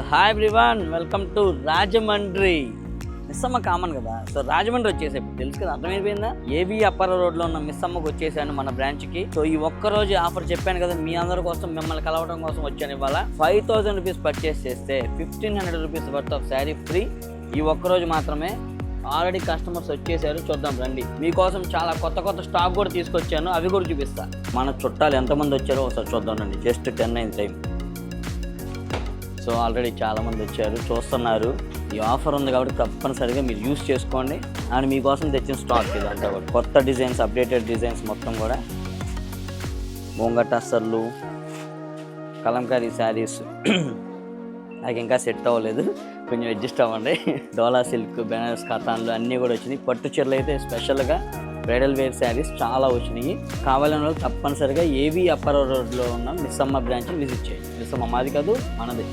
So hi everyone welcome to Rajahmundry Missamma common కదా? So Rajahmundry వచ్చేసి. తెలుసు కదా అర్థమైపోయిందా? ఏబీ అప్పర్ రోడ్లో ఉన్న మిస్సమ్మకి వచ్చేసాను మన బ్రాంచ్కి. సో ఈ ఒక్క రోజు ఆఫర్ చెప్పాను కదా మీ అందరి కోసం మిమ్మల్ని కలవడం కోసం వచ్చాను ఇవాళ. ఫైవ్ థౌసండ్ రూపీస్ పర్చేస్ చేస్తే fifteen hundred rupees worth of sari free ఈ ఒక్క రోజు మాత్రమే ఆల్రెడీ కస్టమర్స్ వచ్చేసారు. చూద్దాం రండి. మీకోసం చాలా కొత్త కొత్త స్టాక్ కూడా తీసుకొచ్చాను. అవి కూడా చూపిస్తా. మన చుట్టాలు ఎంతమంది వచ్చారో ఒకసారి చూద్దాం రండి. జస్ట్ టెన్ అయిన టైం సో ఆల్రెడీ చాలామంది వచ్చారు చూస్తున్నారు. ఈ ఆఫర్ ఉంది కాబట్టి తప్పనిసరిగా మీరు యూస్ చేసుకోండి. అండ్ మీకోసం తెచ్చిన స్టాక్ ఇదంతా కూడా. కొత్త డిజైన్స్ అప్డేటెడ్ డిజైన్స్ మొత్తం కూడా. బొంగ టస్సర్లు కలంకారీ శారీస్ నాకు ఇంకా సెట్ అవ్వలేదు. కొంచెం అడ్జస్ట్ అవ్వండి. డోలా సిల్క్ బెనారస్ కాతాన్లు అన్నీ కూడా వచ్చినాయి. పట్టు చీరలు అయితే స్పెషల్గా బ్రైడల్ వేర్ శారీస్ చాలా వచ్చినాయి. కావాలని వాళ్ళు తప్పనిసరిగా ఏవి అప్పర్ రోడ్లో ఉన్న మిస్సమ్మ బ్రాంచ్ని విజిట్ చేయండి. మిస్సమ్మ మాది కాదు మనది.